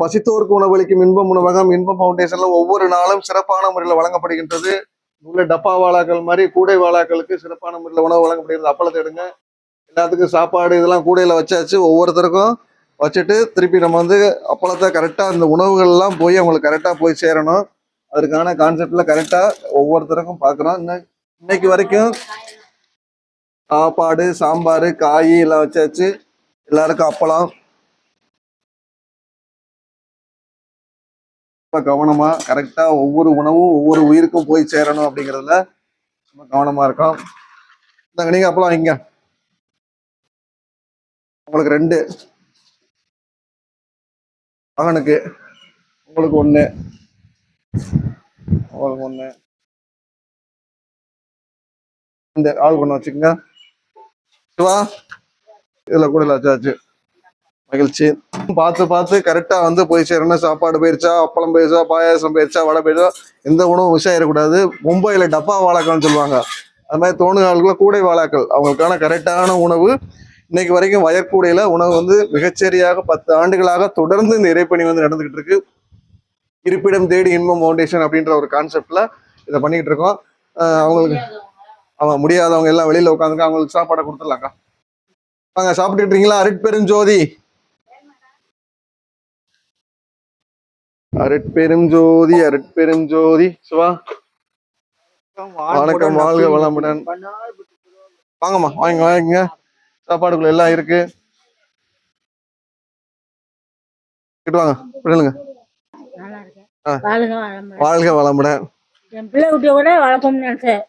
பசித்தோருக்கு உணவளிக்கும் இன்பம் உணவகம் இன்பம் ஃபவுண்டேஷன்ல ஒவ்வொரு நாளும் சிறப்பான முறையில் வழங்கப்படுகின்றது. உள்ள டப்பா வாழாக்கள் மாதிரி கூடை வாழாக்களுக்கு சிறப்பான முறையில் உணவு வழங்கப்படுகிறது. அப்பளத்தை எடுங்க எல்லாத்துக்கும் சாப்பாடு இதெல்லாம் கூடையில் வச்சாச்சு. ஒவ்வொருத்தருக்கும் வச்சுட்டு திருப்பி நம்ம வந்து அப்பளத்தை கரெக்டாக இந்த உணவுகள்லாம் போய் அவங்களுக்கு கரெக்டாக போய் சேரணும். அதற்கான கான்செப்டில் கரெக்டாக ஒவ்வொருத்தருக்கும் பார்க்குறோம். இன்னைக்கு வரைக்கும் சாப்பாடு சாம்பார் காய் எல்லாம் வச்சாச்சு. எல்லாருக்கும் அப்பளம் ரொம்ப கவனமா கரெக்டா ஒவ்வொரு உணவும் ஒவ்வொரு உயிருக்கும் போய் சேரணும் அப்படிங்கிறதுல ரொம்ப கவனமா இருக்கோம் இந்தாங்க நீங்க அப்பலாம் வைங்க உங்களுக்கு ரெண்டு. மகனுக்கு. உங்களுக்கு ஒண்ணு. உங்களுக்கு ஒண்ணு. இந்த ஆள் கொண்டு வச்சுக்கோங்க. சிவா இதுல கூட வச்சாச்சு மகிழ்ச்சி. பார்த்து பார்த்து கரெக்டாக வந்து போய் சேரணும் சாப்பாடு போயிருச்சா அப்பளம் போயிருச்சா பாயாசம் போயிருச்சா வடை போயிருச்சா எந்த உணவும் விஷயம் ஆயிடக்கூடாது. மும்பையில் டப்பா வாழாக்கள்னு சொல்லுவாங்க. அது மாதிரி தோணுகாலுக்குள்ள கூடை வாழாக்கள் அவங்களுக்கான கரெக்டான உணவு. இன்னைக்கு வரைக்கும் வயற்கூடையில உணவு வந்து மிகச்சரியாக பத்து ஆண்டுகளாக தொடர்ந்து இந்த இறைப்பணி வந்து நடந்துகிட்டு இருக்கு. இருப்பிடம் தேடி இன்பம் ஃபவுண்டேஷன் அப்படின்ற ஒரு கான்செப்டில் இதை பண்ணிக்கிட்டு இருக்கோம். அவங்களுக்கு அவன் முடியாதவங்க எல்லாம் வெளியில் உட்காந்துங்க அவங்களுக்கு சாப்பாடை கொடுத்துடலாக்கா வாங்க சாப்பிட்டுட்டு இருக்கீங்களா? அருட்பெருஞ்சோதி. அருட்பெருஞ்சோதி அருட்பெருஞ்சோதி சிவா வணக்கம் வாழ்க வளமுடன். வாங்கம்மா வாங்க வாங்க சாப்பாடுக்குள்ள எல்லாம் இருக்கு. கிட்ட வாங்க வாழ்க வளமுடன். என் பிள்ளை குட்டியை கூட வளர்ப்போம்னு நினைச்சேன்.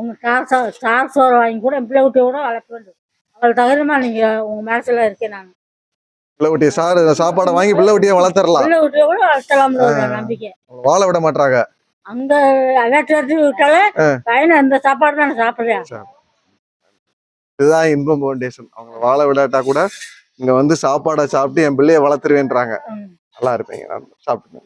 உங்க ஸ்டார் ஸ்டார் சோறு வாங்கி கூட என் பிள்ளை குட்டியை கூட வளர்ப்பேன் அவள் தகுந்தமா நீங்க உங்க மனசுல இருக்கேன் நான். பிள்ளை குட்டியை சாறு சாப்பாடை வாங்கி பிள்ளை குட்டியை வளர்த்துடலாம் வாழ விட மாட்டாங்க அங்க அகற்றி விட்டாலே. பையனை அந்த சாப்பாடு தான் சாப்பிடுறேன் இதுதான் இன்பம் ஃபவுண்டேஷன் அவங்க வாழ விடாட்டா கூட இங்க வந்து சாப்பாடை சாப்பிட்டு என் பிள்ளைய வளர்த்துருவேன்றாங்க. நல்லா இருப்பீங்க. நான் சாப்பிட்டுங்க